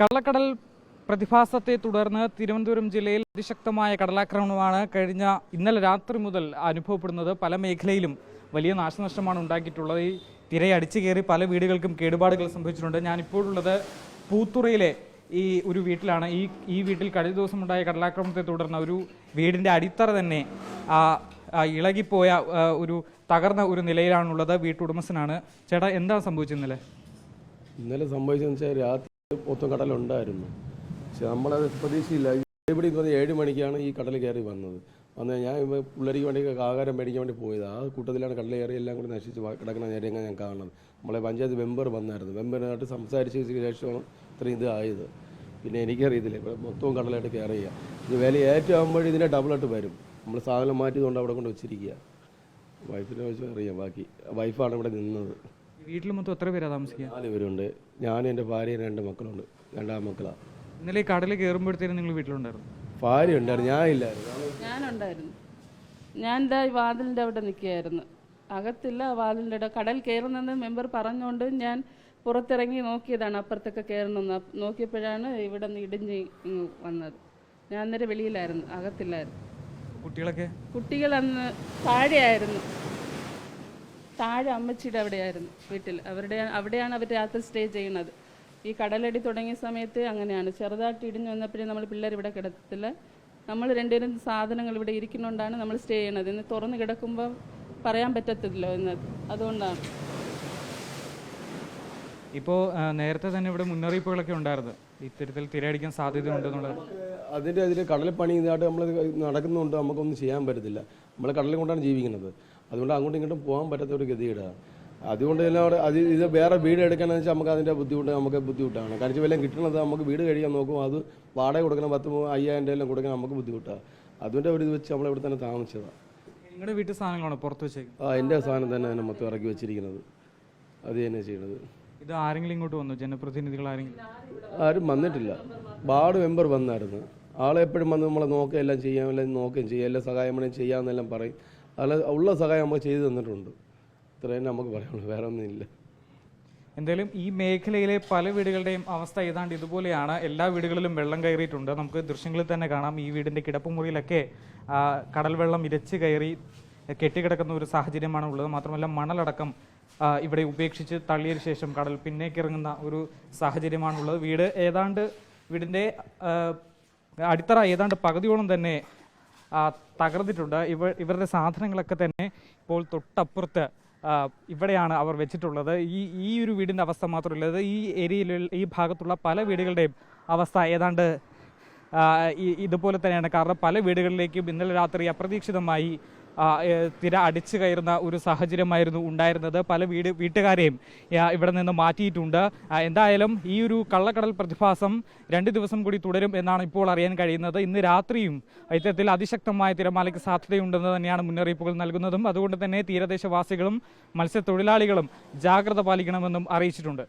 കള്ളക്കടൽ പ്രതിഭാസത്തെ തുടർന്ന് തിരുവനന്തപുരം ജില്ലയിൽ അതിശക്തമായ കടലാക്രമണമാണ് കഴിഞ്ഞ ഇന്നലെ രാത്രി മുതൽ അനുഭവപ്പെടുന്നത്. പല മേഖലയിലും വലിയ നാശനഷ്ടമാണ് ഉണ്ടാക്കിയിട്ടുള്ളത്. ഈ തിരയടിച്ചു കയറി പല വീടുകൾക്കും കേടുപാടുകൾ സംഭവിച്ചിട്ടുണ്ട്. ഞാനിപ്പോഴുള്ളത് പൂത്തുറയിലെ ഈ ഒരു വീട്ടിലാണ്. ഈ ഈ വീട്ടിൽ കഴിഞ്ഞ ദിവസം ഉണ്ടായ കടലാക്രമണത്തെ തുടർന്ന് ഒരു വീടിന്റെ അടിത്തറ തന്നെ ഇളകിപ്പോയ ഒരു തകർന്ന ഒരു നിലയിലാണുള്ളത്. വീട്ടുടമസ്ഥനാണ്. ചേട്ടാ എന്താണ് സംഭവിച്ചത് ഇന്നലെ? ഇന്നലെ സംഭവിച്ചതെന്ന് വെച്ചാൽ രാത്രി മൊത്തം കടലുണ്ടായിരുന്നു. പക്ഷെ നമ്മളത് പ്രതീക്ഷയില്ല. ഇവിടെ എന്ന് പറഞ്ഞാൽ ഏഴ് മണിക്കാണ് ഈ കടൽ കയറി വന്നത്. വന്ന് ഞാൻ പിള്ളേർക്ക് വേണ്ടി ആഹാരം മേടിക്കാൻ വേണ്ടി പോയത്. ആ കൂട്ടത്തിലാണ് കടൽ കയറി എല്ലാം കൂടി നശിച്ച് കിടക്കുന്ന നേരങ്ങൾ ഞാൻ കാണുന്നത്. നമ്മളെ പഞ്ചായത്ത് മെമ്പർ വന്നായിരുന്നു. മെമ്പറിനായിട്ട് സംസാരിച്ചതിന് ശേഷമാണ് ഇത്രയും ഇത് ആയത്. പിന്നെ എനിക്കറിയത്തില്ല. ഇവിടെ മൊത്തവും കടലായിട്ട് കയറിയ. ഇത് വില ഏറ്റവും ഇതിന്റെ ഡബിളായിട്ട് വരും. നമ്മൾ സാധനം മാറ്റിയതുകൊണ്ട് അവിടെ കൊണ്ട് വെച്ചിരിക്കുക വൈഫിനെ വെച്ച് അറിയാം. ബാക്കി വൈഫാണ് ഇവിടെ നിന്നത്. വീട്ടിൽ മൊത്തം എത്ര പേരാണ് താമസിക്കുക നാല് പേരുണ്ട്. ഞാനും എന്റെ ഭാര്യയും രണ്ട് മക്കളുണ്ട്. രണ്ടാം മക്കളാണ് ഇന്നലെ ഈ കടൽ കയറുമ്പോഴത്തേനും നിങ്ങൾ വീട്ടിലുണ്ടായിരുന്നു? ഭാര്യ ഉണ്ടായിരുന്നു. ഞാൻ ഇല്ലായിരുന്നു. ഞാനുണ്ടായിരുന്നു. ഞാൻ എന്റെ ഈ വാതിലിന്റെ അവിടെ നിൽക്കുകയായിരുന്നു. അകത്തില്ല ആ വാതിലിന്റെ അവിടെ. കടൽ കയറുന്നെന്ന് മെമ്പർ പറഞ്ഞുകൊണ്ട് ഞാൻ പുറത്തിറങ്ങി നോക്കിയതാണ്. അപ്പുറത്തൊക്കെ കയറണമെന്ന് അപ്പ് നോക്കിയപ്പോഴാണ് ഇവിടെ നിന്ന് ഇടിഞ്ഞ് ഇങ്ങ് വന്നത്. ഞാൻ അന്നേരം വെളിയിലായിരുന്നു. അകത്തില്ലായിരുന്നു. കുട്ടികളൊക്കെ? കുട്ടികൾ അന്ന് താഴെയായിരുന്നു. താഴെ അമ്മച്ചിയുടെ അവിടെയായിരുന്നു വീട്ടിൽ. അവരുടെ അവിടെയാണ് അവർ രാത്രി സ്റ്റേ ചെയ്യുന്നത്. ഈ കടലടി തുടങ്ങിയ സമയത്ത് അങ്ങനെയാണ്. ചെറുതായിട്ട് ഇടിഞ്ഞു വന്നപ്പോഴേ നമ്മൾ പിള്ളേർ ഇവിടെ കിടത്തില്ല. നമ്മൾ രണ്ടുപേരും സാധനങ്ങൾ ഇവിടെ ഇരിക്കുന്നുകൊണ്ടാണ് നമ്മൾ സ്റ്റേ ചെയ്യണത് ഇന്ന് തുറന്ന് കിടക്കുമ്പോൾ പറയാൻ പറ്റത്തില്ലോ എന്നത് അതുകൊണ്ടാണ്. ഇപ്പോൾ നേരത്തെ തന്നെ ഇവിടെ മുന്നറിയിപ്പുകളൊക്കെ ഉണ്ടായിരുന്നു. ഇത്തരത്തിൽ തിരയടിക്കാൻ സാധ്യത ഉണ്ടെന്നുള്ളത്. അതിന്റെ അതിൽ കടലിൽ പണി ഇതായിട്ട് നമ്മൾ നടക്കുന്നുണ്ട്. നമുക്കൊന്നും ചെയ്യാൻ പറ്റത്തില്ല. നമ്മൾ കടലിൽ കൊണ്ടാണ് ജീവിക്കുന്നത്. അതുകൊണ്ട് അങ്ങോട്ടും ഇങ്ങോട്ടും പോകാൻ പറ്റാത്ത ഒരു ഗതിയിടാണ് അതുകൊണ്ട് തന്നെ അവിടെ അത് ഇത് വേറെ വീട് എടുക്കണമെന്ന് വെച്ചാൽ നമുക്ക് അതിന്റെ ബുദ്ധിമുട്ട് നമുക്ക് ബുദ്ധിമുട്ടാണ്. കാരണം വല്ലതും കിട്ടണത് നമുക്ക് വീട് കഴിയാൻ നോക്കും അത് വാടക കൊടുക്കണം പത്ത് അയ്യായിരം രൂപ കൊടുക്കണം നമുക്ക് ബുദ്ധിമുട്ടാണ് അതുകൊണ്ട് ഒരു ഇത് വെച്ച് നമ്മൾ ഇവിടെ തന്നെ താമസിച്ചതാണ് നിങ്ങളുടെ വീട്ടിൽ സാധനങ്ങളാണ് പുറത്ത് വെച്ചേക്കുന്നത്? ആ എന്റെ സാധനം തന്നെ തന്നെ മൊത്തം ഇറക്കി വെച്ചിരിക്കുന്നത്. അത് തന്നെ ചെയ്യണത്. ഇത് ആരെങ്കിലും ഇങ്ങോട്ട് വന്നു? ജനപ്രതിനിധികൾ ആരെങ്കിലും? ആരും വന്നിട്ടില്ല. വാർഡ് മെമ്പർ വന്നായിരുന്നു. ആളെപ്പോഴും വന്ന് നമ്മളെ നോക്കുക എല്ലാം ചെയ്യാം എല്ലാം നോക്കുകയും ചെയ്യാം. എല്ലാ സഹായം വേണേൽ ചെയ്യാമെന്നെല്ലാം പറയും. അല്ല ഉള്ള സഹായം നമുക്ക് ചെയ്തു തന്നിട്ടുണ്ട്. ഇത്രയും നമുക്ക് പറയാനുള്ളൂ വേറെ ഒന്നുമില്ല എന്തായാലും ഈ മേഖലയിലെ പല വീടുകളുടെയും അവസ്ഥ ഏതാണ്ട് ഇതുപോലെയാണ്. എല്ലാ വീടുകളിലും വെള്ളം കയറിയിട്ടുണ്ട്. നമുക്ക് ദൃശ്യങ്ങളിൽ തന്നെ കാണാം ഈ വീടിന്റെ കിടപ്പുമുറിയിലൊക്കെ കടൽ വെള്ളം ഇരച്ച് കയറി കെട്ടിക്കിടക്കുന്ന ഒരു സാഹചര്യമാണ് ഉള്ളത്. മാത്രമല്ല മണലടക്കം ഇവിടെ ഉപേക്ഷിച്ച് തള്ളിയതിനു ശേഷം കടൽ പിന്നേക്ക് ഇറങ്ങുന്ന ഒരു സാഹചര്യമാണുള്ളത്. വീട് ഏതാണ്ട് വീടിന്റെ അടിത്തറ ഏതാണ്ട് പകുതിയോളം തന്നെ തകർന്നിട്ടുണ്ട്. ഇവ ഇവരുടെ സാധനങ്ങളൊക്കെ തന്നെ ഇപ്പോൾ തൊട്ടപ്പുറത്ത് ഇവിടെയാണ് അവർ വെച്ചിട്ടുള്ളത്. ഈ ഈ ഒരു വീടിന്റെ അവസ്ഥ മാത്രമല്ല ഈ ഏരിയയിൽ ഈ ഭാഗത്തുള്ള പല വീടുകളുടെയും അവസ്ഥ ഏതാണ്ട് ഇതുപോലെ തന്നെയാണ് കാരണം പല വീടുകളിലേക്കും ഇന്നലെ രാത്രി അപ്രതീക്ഷിതമായി തിര അടിച്ചു കയറുന്ന ഒരു സാഹചര്യമായിരുന്നു ഉണ്ടായിരുന്നത്. പല വീട് വീട്ടുകാരെയും ഇവിടെ നിന്ന് മാറ്റിയിട്ടുണ്ട്. എന്തായാലും ഈ ഒരു കള്ളക്കടൽ പ്രതിഭാസം രണ്ട് ദിവസം കൂടി തുടരും എന്നാണ് ഇപ്പോൾ അറിയാൻ കഴിയുന്നത്. ഇന്ന് രാത്രിയും ഇത്തരത്തിൽ അതിശക്തമായ തിരമാലയ്ക്ക് സാധ്യതയുണ്ടെന്ന് തന്നെയാണ് മുന്നറിയിപ്പുകൾ നൽകുന്നതും. അതുകൊണ്ട് തന്നെ തീരദേശവാസികളും മത്സ്യത്തൊഴിലാളികളും ജാഗ്രത പാലിക്കണമെന്നും അറിയിച്ചിട്ടുണ്ട്.